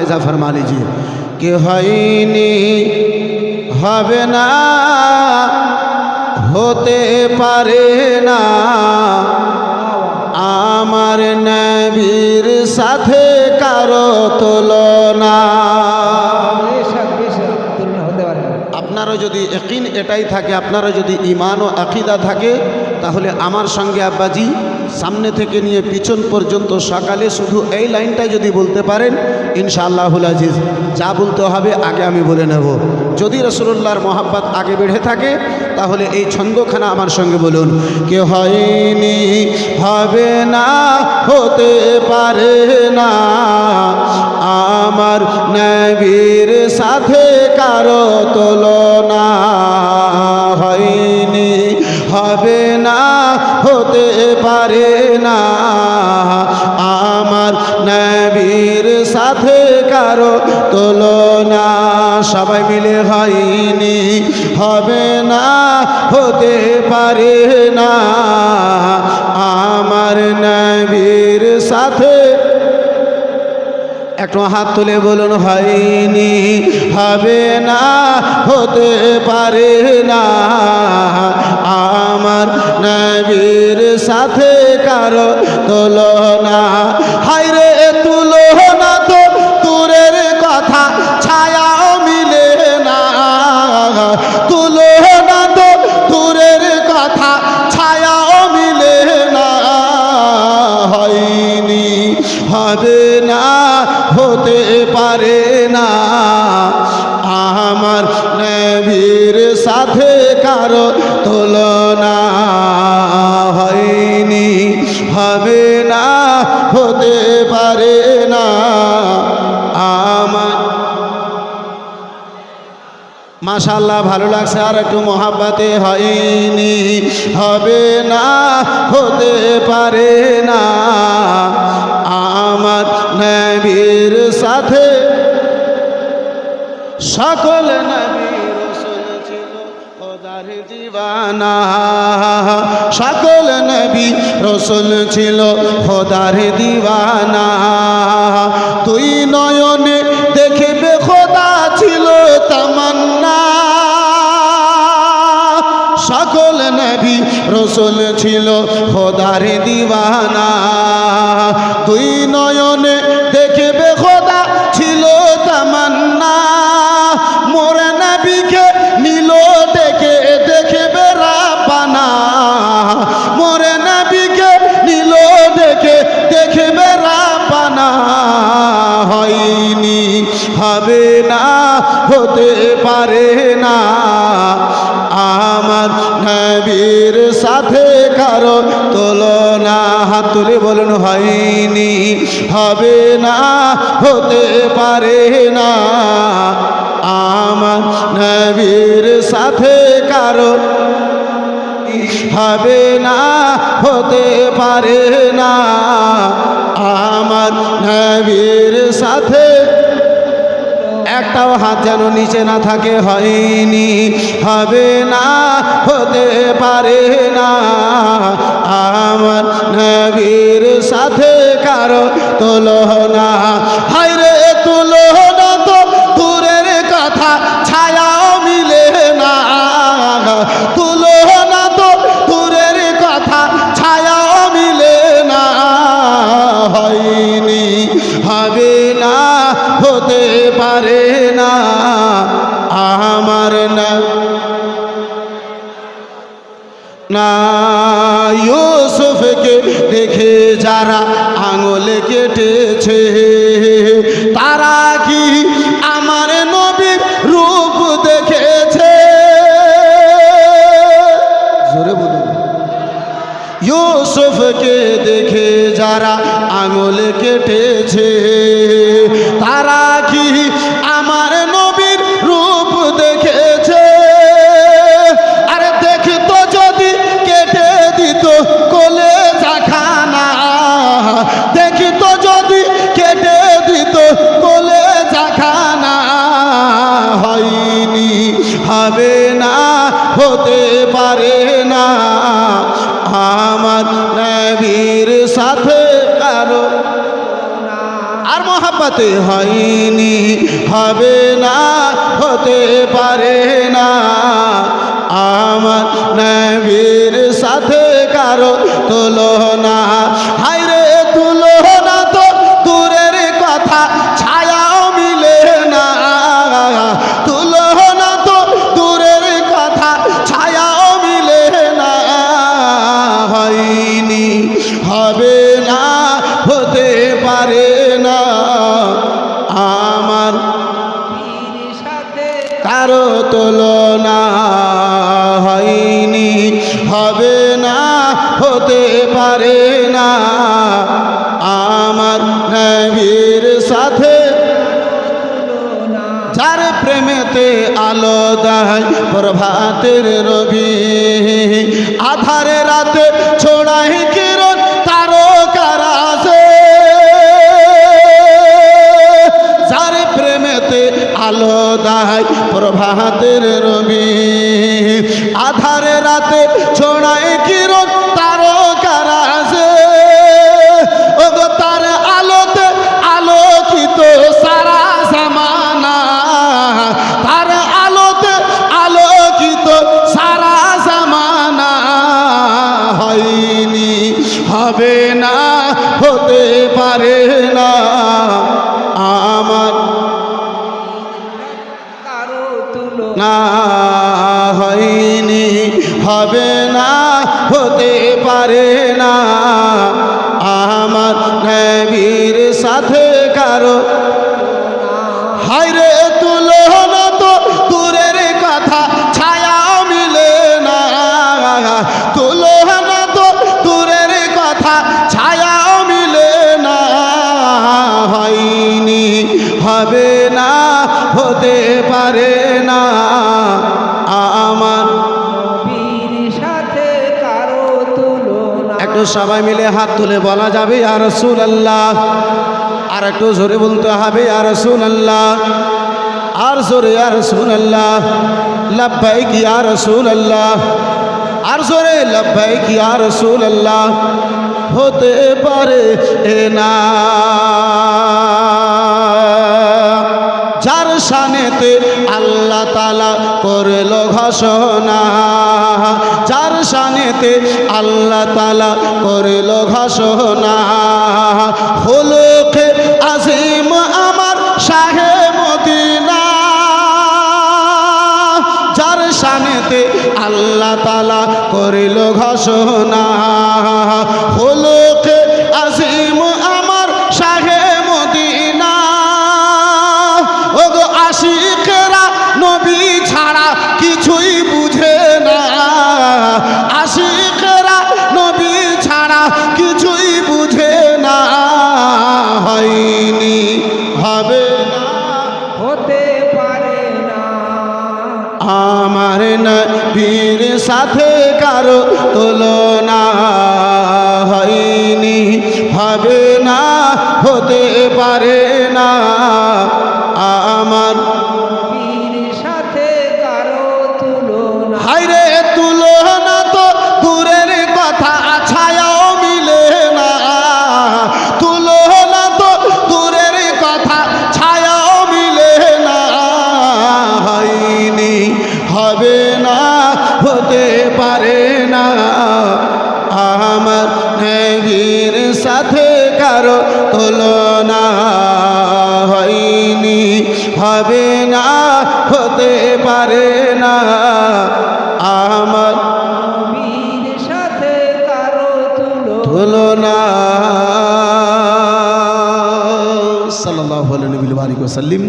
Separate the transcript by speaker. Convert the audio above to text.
Speaker 1: হেজা ফরমা লিজিয়ে কে হয়নি, হবে না, হতে পারে না। আমার নবীর সাথে কারও তুলনা। আপনারও যদি একিন এটাই থাকে, আপনারও যদি ইমান ও আকিদা থাকে তাহলে আমার সঙ্গে আব্বাজি সামনে থেকে নিয়ে পিছন পর্যন্ত সকালে শুধু এই লাইনটা যদি বলতে পারেন, ইনশাআল্লাহুল আজিজ, যা বলতে হবে আগে আমি বলে নেব। যদি রসুল্লাহর মোহাব্বত আগে বেড়ে থাকে, তাহলে এই ছন্দখানা আমার সঙ্গে বলুন। কে হয়নি, হবে না, হতে পারে না। আমার নবীর সাথে কারও তুলনা হয়নি, হবে না হতে পারে না। আমার নবীর সাথে কারও তুলনা সবাই মিলে হয়নি, হবে না, হতে পারে না। একটু হাত তুলে বলুন, হয়নি, হবে না, হতে পারে না। আমার নবীর সাথে কারও তুলনা হতে পারে না। আমার নবীর সাথে কারও তুলনা হয়নি, হবে না, হতে পারে না। আমার মাশাল্লাহ ভালো লাগছে, আর একটু মহাব্বাতে হয়নি, হবে না, হতে পারে না। নবীর সাথে সকল নবী রসুল খোদার দিওয়ানা। সকল নবী রসুল ছিল খোদার দিওয়ানা। তুই নয়নে দেখবে খোদা ছিল তামান্না। সকল নবী রসুল ছিল খোদার দিওয়ানা। তুই নয়নে হতে পারে না। আমার নবীর সাথে কারও তুলনা হাত তুলে বলুন, হয়নি, হবে না, হতে পারে না। আমার নবীর সাথে কারও হবে না, হতে পারে না। আমার নবীর একটাও হাত যেন নিচে না থাকে, হয়নি। হবে না, হতে পারে না। আমার নবীর সাথে কারও তুলনা। হাইরে তুলনা। পারে না, আমার না। না, ইউসুফকে দেখে যারা আঙুল কেটেছে, তারা কি আমার নবীর রূপ দেখেছে? জোরে বলুন। ইউসুফকে দেখে যারা আঙুল কেটেছে সাথে কারও আর মহাপাতে হয়নি, হবে না, হতে পারে না। আমার নবীর সাথে কারও তুলনা হাই আমার। কারও তুলনা হয়নি, হবে না, হতে পারে না। আমার নবীর সাথে যার প্রেমেতে আলো দেয় প্রভাতের রবি, আধারে রাতে আলো দাহাই প্রভাতের রবি। আধারে রাতে ছোড়ায় কিরণ কারও হায়রে তুলনা তো দূরের কথা ছায়া মিলে না। তুলনা তো দূরের কথা ছায়া মিলে না। হয়নি হবে না হতে পারে না। আমার একটু সবাই মিলে হাত তুলে বলা যাবে আর রসুল আল্লাহ আর একটু জোরে বলতে হবে আর রসুল আল্লাহ আর জোরে আর রসুল আল্লাহ লব্বাই কি আর রসুল আল্লাহ আর জোরে লাভাই কি আর রসুল আল্লাহ হতে পারে এ না। যার সানেতে আল্লাহ তালা করল ঘোষণা, যার সানেতে আল্লাহ তালা করল ঘোষণা হলুকে শানেতে আল্লাহ তালা করিল ঘোষণা।
Speaker 2: হতে পারে না।
Speaker 1: আমার সাথে কারও তুলনা হাইরে তুলনা তো দূরের কথা ছায়াও মিলে না। তুলনা তো দূরের কথা ছায়াও মিলে না। হয়নি হবে না হতে পারে না। আমার নবীর সাথে কারও তুলনা হয়নি হবে না হতে পারে না। আমার
Speaker 2: সাথে কারও
Speaker 1: তুলনা সাল্লাহ নবীল বারিক সাল্লিম